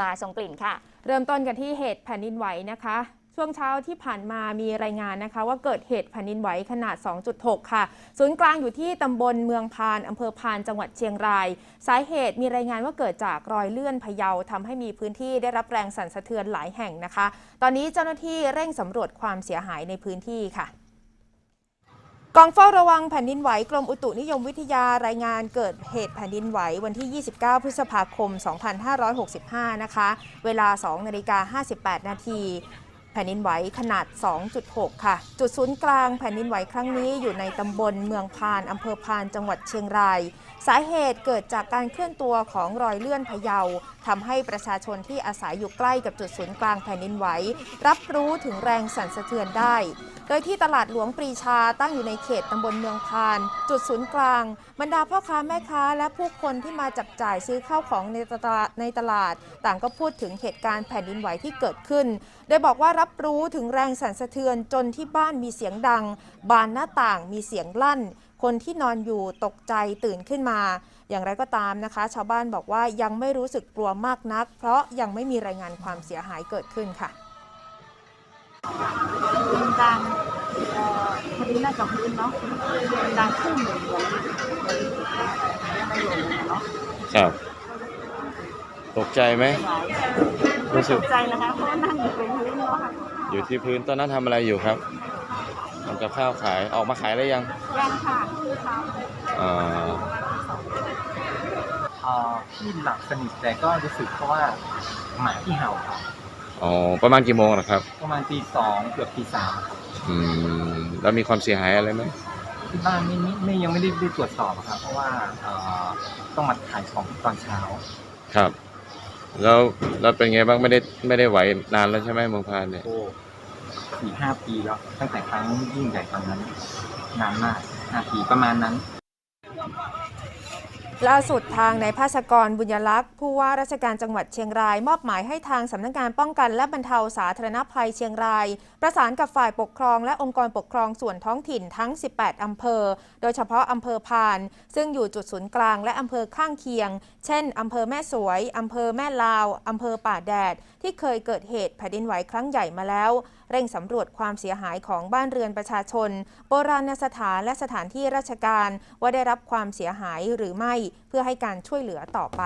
มาส่งกลิ่นค่ะ เริ่มต้นกันที่เหตุแผ่นดินไหวนะคะ ช่วงเช้าที่ผ่านมามีรายงานนะคะ ว่าเกิดเหตุแผ่นดินไหวขนาด 2.6 ค่ะ ศูนย์กลางอยู่ที่ตำบลเมืองพานอำเภอพานจังหวัดเชียงราย สาเหตุมีรายงานว่าเกิดจากรอยเลื่อนพะเยาทำให้มีพื้นที่ได้รับแรงสั่นสะเทือนหลายแห่งนะคะ ตอนนี้เจ้าหน้าที่เร่งสำรวจความเสียหายในพื้นที่ค่ะ กองเฝ้าระวังแผ่นดินไหวกรมอุตุนิยมวิทยารายงานเกิดเหตุแผ่นดินไหววันที่ 29 พฤษภาคม 2565 นะคะ เวลา 2 นาฬิกา 58 นาที ผ่นดินไหวขนาด 2.6 ค่ะ จุดศูนย์กลางแผ่นดินไหวครั้งนี้อยู่ในตำบลเมืองพานอำเภอพานจังหวัดเชียงราย สาเหตุเกิดจากการเคลื่อนตัวของรอยเลื่อนพะเยาทำให้ประชาชนที่อาศัยอยู่ใกล้กับจุดศูนย์กลางแผ่นดินไหว รับรู้ถึงแรงสั่นสะเทือนได้ โดยที่ตลาดหลวงปรีชาตั้งอยู่ในเขตตำบลเมืองพาน จุดศูนย์กลาง บรรดาพ่อค้าแม่ค้า และผู้คนที่มาจับจ่ายซื้อข้าวของในตลาดในตลาด ต่างก็พูดถึงเหตุการณ์แผ่นดินไหวที่เกิดขึ้น โดยบอกว่ารับรู้ถึงแรงสั่นสะเทือนจนที่บ้านมีเสียงดัง บานหน้าต่างมีเสียงลั่น คนที่นอนอยู่ตกใจตื่นขึ้นมา อย่างไรก็ตามนะคะ ชาวบ้านบอกว่ายังไม่รู้สึกกลัวมากนัก เพราะยังไม่มีรายงานความเสียหายเกิดขึ้นค่ะเป็นการเอ่อพอดีน่าจะพื้นเนาะเป็นการขึ้นเหมือนเหมือนไม่หล่นเลยเนาะครับ ตกใจไหมไหวรู้สึตกกใจนะคะเพราะว่านั่งอยู่บนพื้นเนาะค่ะอยู่ที่พื้นตอนนั้นทำอะไรอยู่ครับทำกับข้าวขายออกมาขายแล้วยังยังค่ะค่ะอ่าเอ่อพี่หลับสนิทแต่ก็รู้สึกเพราะว่าหมาที่เห่าครับอ๋อประมาณกี่โมงนะครับ ประมาณตีสองเกือบตีสามครับอืมแล้วมีความเสียหายอะไรไหมที่บ้านไม่ไม่ไม่ยังไม่ได้ได้ตรวจสอบอะครับ เพราะว่าเอ่อต้องมาขายของตอนเช้า ครับ แล้วแล้วเป็นไงบ้างไม่ได้ไม่ได้ไหวนานแล้วใช่ไหมเมืองพานเนี่ย โอ้สี่ห้าปีแล้ว ตั้งแต่ครั้งยิ่งใหญ่ครั้งนั้น นานมากห้าปีประมาณนั้น ล่าสุดทางนายภาสกรบุญยลักษณ์ผู้ว่าราชการจังหวัดเชียงราย มอบหมายให้ทางสำนักงานป้องกันและบรรเทาสาธารณภัยเชียงราย ประสานกับฝ่ายปกครองและองค์กรปกครองส่วนท้องถิ่นทั้ง 18 อำเภอ โดยเฉพาะอำเภอพาน ซึ่งอยู่จุดศูนย์กลางและอำเภอข้างเคียง เช่นอำเภอแม่สวยอำเภอแม่ลาวอำเภอป่าแดด ที่เคยเกิดเหตุแผ่นดินไหวครั้งใหญ่มาแล้ว เร่งสำรวจความเสียหายของบ้านเรือนประชาชน โบราณสถานและสถานที่ราชการ ว่าได้รับความเสียหายหรือไม่ เพื่อให้การช่วยเหลือต่อไป